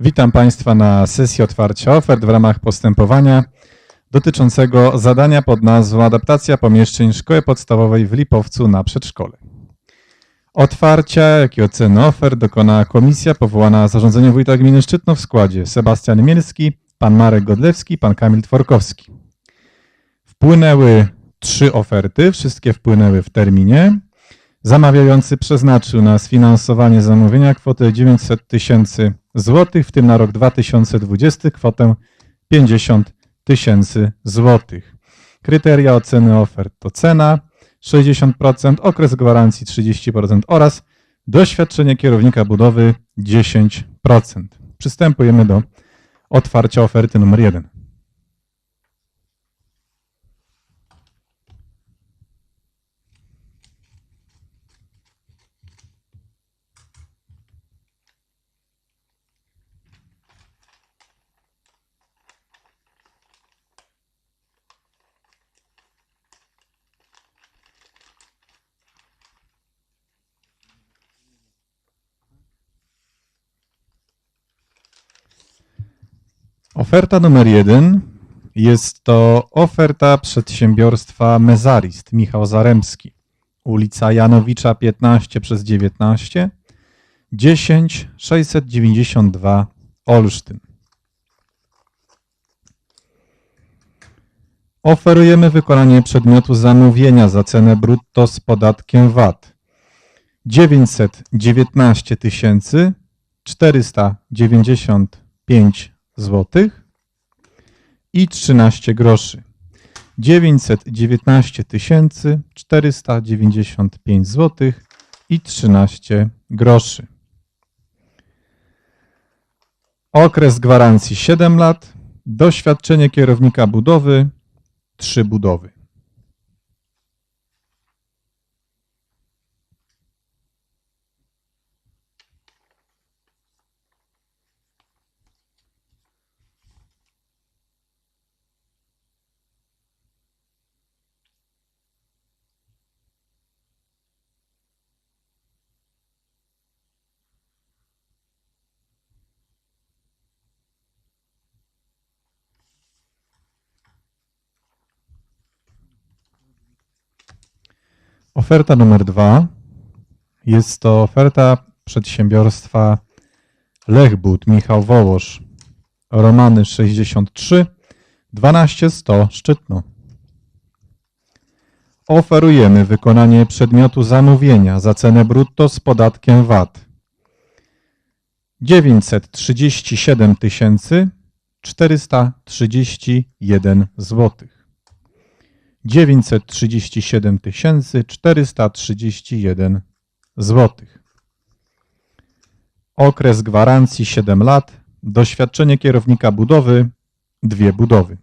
Witam Państwa na sesji otwarcia ofert w ramach postępowania dotyczącego zadania pod nazwą Adaptacja pomieszczeń Szkoły Podstawowej w Lipowcu na przedszkole. Otwarcia, jak i oceny ofert dokonała komisja powołana zarządzeniem wójta gminy Szczytno w składzie Sebastian Mielski, pan Marek Godlewski, pan Kamil Tworkowski. Wpłynęły trzy oferty, wszystkie wpłynęły w terminie. Zamawiający przeznaczył na sfinansowanie zamówienia kwotę 900 tysięcy złotych, w tym na rok 2020 kwotę 50 tysięcy złotych. Kryteria oceny ofert to cena 60%, okres gwarancji 30% oraz doświadczenie kierownika budowy 10%. Przystępujemy do otwarcia oferty numer 1. Oferta numer jeden jest to oferta przedsiębiorstwa Mezarist Michał Zaremski. Ulica Janowicza 15 przez 19 10 692 Olsztyn. Oferujemy wykonanie przedmiotu zamówienia za cenę brutto z podatkiem VAT 919 495 złotych i 13 groszy. 919 495 złotych i 13 groszy. Okres gwarancji 7 lat. Doświadczenie kierownika budowy 3 budowy. Oferta numer dwa jest to oferta przedsiębiorstwa Lechbud Michał Wołosz, Romany 63 12100 Szczytno. Oferujemy wykonanie przedmiotu zamówienia za cenę brutto z podatkiem VAT 937 431 złotych. 937 431 złotych. Okres gwarancji 7 lat. Doświadczenie kierownika budowy dwie budowy.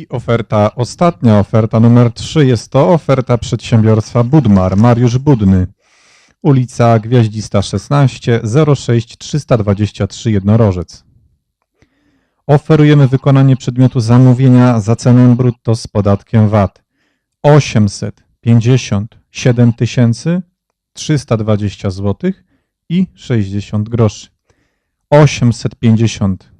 I oferta, ostatnia oferta numer 3 jest to oferta przedsiębiorstwa Budmar, Mariusz Budny. Ulica Gwiaździsta 16, 06 323 Jednorożec. Oferujemy wykonanie przedmiotu zamówienia za cenę brutto z podatkiem VAT 857 320 zł i 60 groszy. 857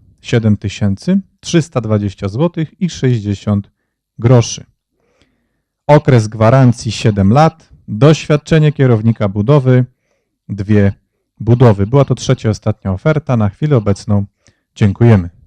320 zł i 60 groszy. Okres gwarancji 7 lat. Doświadczenie kierownika budowy dwie budowy. Była to trzecia ostatnia oferta. Na chwilę obecną dziękujemy.